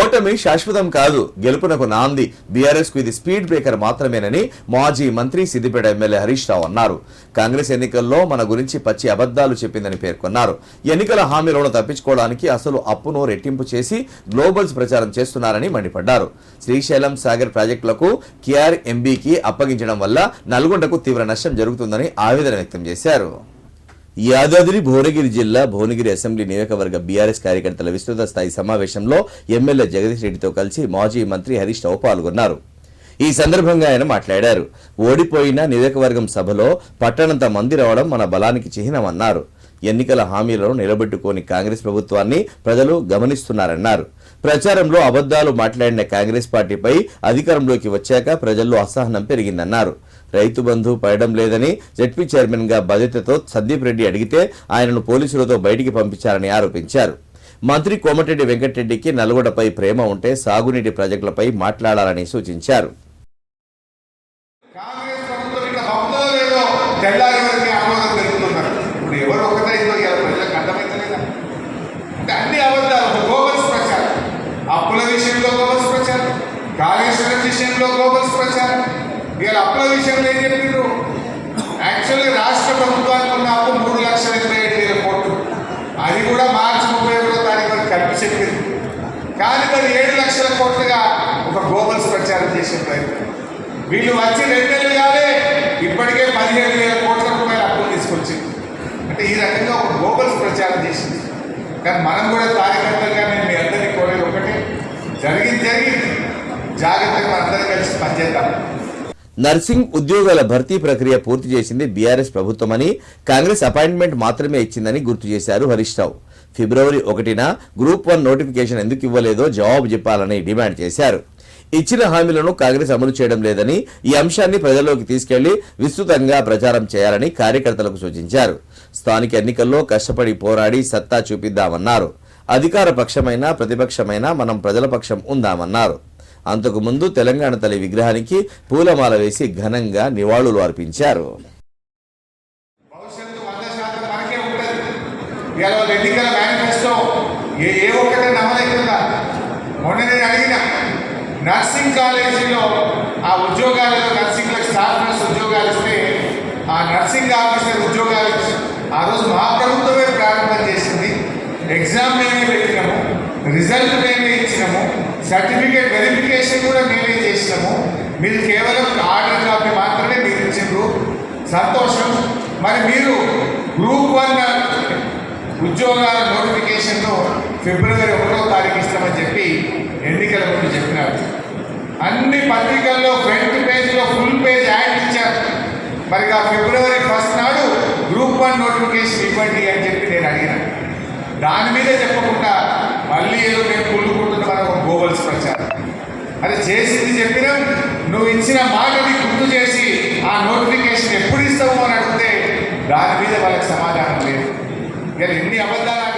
ఓటమి శాశ్వతం కాదు. గెలుపునకు నాంది బీఆర్ఎస్కు ఇది స్పీడ్ బ్రేకర్ మాత్రమేనని మాజీ మంత్రి సిద్దిపేట ఎమ్మెల్యే హరీష్ రావు అన్నారు. కాంగ్రెస్ ఎన్నికల్లో మన గురించి పచ్చి అబద్దాలు చెప్పిందని పేర్కొన్నారు. ఎన్నికల హామీలను తప్పించుకోవడానికి అసలు అప్పును రెట్టింపు చేసి గ్లోబల్స్ ప్రచారం చేస్తున్నారని మండిపడ్డారు. శ్రీశైలం సాగర్ ప్రాజెక్టులకు కేఆర్ ఎంబీకి అప్పగించడం వల్ల నల్గొండకు తీవ్ర నష్టం జరుగుతుందని ఆవేదన వ్యక్తం చేశారు. యాదాద్రి భువనగిరి జిల్లా భువనగిరి అసెంబ్లీ నియోజకవర్గ బీఆర్ఎస్ కార్యకర్తల విస్తృత స్థాయి సమావేశంలో ఎమ్మెల్యే జగదీష్ రెడ్డితో కలిసి మాజీ మంత్రి హరీష్ రావు పాల్గొన్నారు. ఈ సందర్భంగా ఆయన మాట్లాడారు. ఓడిపోయిన నియోజకవర్గం సభలో పట్టణంత మంది రావడం మన బలానికి చిహ్నమన్నారు. ఎన్నికల హామీలను నిలబెట్టుకోని కాంగ్రెస్ ప్రభుత్వాన్ని ప్రజలు గమనిస్తున్నారన్నారు. ప్రచారంలో అబద్దాలు మాట్లాడిన కాంగ్రెస్ పార్టీపై అధికారంలోకి వచ్చాక ప్రజల్లో అసహనం పెరిగిందన్నారు. రైతు బంధు పడడం లేదని జడ్పీ చైర్మన్గా బాధ్యతతో సందీప్ రెడ్డి అడిగితే ఆయనను పోలీసులతో బయటికి పంపించారని ఆరోపించారు. మంత్రి కోమటిరెడ్డి వెంకటరెడ్డికి నల్గొండపై ప్రేమ ఉంటే సాగునీటి ప్రాజెక్టులపై మాట్లాడాలని సూచించారు కాంగ్రెస్ ప్రభుత్వం ఇక్కడ మమతలో లేదో తెల్లారి వరకు ఆమోదం తెలుపుతున్నారు ఇప్పుడు ఎవరు ఒకటే ఇంట్లో ఇలా ప్రజలకు అర్థమైతలేదా అంటే అన్ని అబద్ధాలు గోబల్స్ ప్రచారం అప్పుల విషయంలో గోబల్స్ ప్రచారం. కాళేశ్వరం విషయంలో గోబల్స్ ప్రచారం. వీళ్ళ అప్పుల విషయంలో ఏం చెప్పిండ్రు? యాక్చువల్లీ రాష్ట్ర ప్రభుత్వానికి ఉన్న అప్పు మూడు లక్షల ఇరవై ఏడు వేల కోట్లు. అది కూడా మార్చి ముప్పై ఒకటో తారీఖు వరకు కలిపి చెప్పింది. కానీ మరి ఏడు లక్షల కోట్లుగా ఒక గోబల్స్ ప్రచారం చేసే ప్రయత్నం. వీళ్ళు వచ్చి రెండు నెలలు కాలే ఇప్పటికే పదిహేను వేల కోట్ల రూపాయల అప్పులు తీసుకొచ్చింది అంటే ఈ రకంగా ఒక గోబల్స్ ప్రచారం చేసింది. కానీ మనం కూడా కార్యకర్తలుగా నేను జాగ్రత్తగా కలిసి పనిచేద్దాం. నర్సింగ్ ఉద్యోగాల భర్తీ ప్రక్రియ పూర్తి చేసింది బీఆర్ఎస్ ప్రభుత్వమని కాంగ్రెస్ అపాయింట్మెంట్ మాత్రమే ఇచ్చిందని గుర్తు చేశారు హరీష్ రావు. ఫిబ్రవరి ఒకటిన గ్రూప్ వన్ నోటిఫికేషన్ ఎందుకు ఇవ్వలేదో జవాబు చెప్పాలని డిమాండ్ చేశారు. ఇచ్చిన హామీలను కాంగ్రెస్ అమలు చేయడం లేదని ఈ అంశాన్ని ప్రజల్లోకి తీసుకెళ్ళి విస్తృతంగా ప్రచారం చేయాలని కార్యకర్తలకు సూచించారు. స్థానిక ఎన్నికల్లో కష్టపడి పోరాడి సత్తా చూపిద్దామన్నారు. అధికార పక్షమైనా ప్రతిపక్షమైనా మనం ప్రజల పక్షం ఉందామన్నారు. అంతకుముందు తెలంగాణ తల్లి విగ్రహానికి పూలమాల వేసి ఘనంగా నివాళులు అర్పించారు. ఎన్నికల మేనిఫెస్టో ఏ ఏ ఒక్కటే నమ్మలేకుండా మొన్న నేను అడిగిన నర్సింగ్ కాలేజీలో ఆ ఉద్యోగాలలో నర్సింగ్లకు స్టాఫ్ నర్స్ ఉద్యోగాలు ఇస్తే ఆ నర్సింగ్ ఆఫీసర్ ఉద్యోగాలు ఆ రోజు మా ప్రభుత్వమే ప్రారంభం చేసింది. ఎగ్జామ్ మేమే పెట్టినాము. రిజల్ట్ మేమే ఇచ్చినాము. సర్టిఫికేట్ వెరిఫికేషన్ కూడా మేమే చేసినాము మీరు కేవలం ఆర్డర్ కాపీ మాత్రమే మీరు ఇచ్చిండ్రు. సంతోషం. మరి మీరు గ్రూప్ వన్ ఉద్యోగాల నోటిఫికేషన్ను ఫిబ్రవరి ఒకటో తారీఖు ఇస్తామని చెప్పి ఎన్నికల ముందు చెప్పినారు. అన్ని పత్రికల్లో ఫ్రంట్ పేజ్లో ఫుల్ పేజ్ యాడ్ ఇచ్చారు. మరి ఆ ఫిబ్రవరి ఫస్ట్ నాడు గ్రూప్ వన్ నోటిఫికేషన్ ఇవ్వండి అని చెప్పి నేను అడిగిన. దాని మీదే చెప్పకుండా మళ్ళీ ఏదో మేము కుళ్ళుకుంటున్న మనకు ప్రచారం. అరే చేసింది చెప్పినా నువ్వు ఇచ్చిన మాటని గుర్తు చేసి ఆ నోటిఫికేషన్ ఎప్పుడు ఇస్తావు? అని అడిగితే దాని మీద వాళ్ళకి సమాధానం లేదు. ఇక ఎన్ని అబద్ధాలు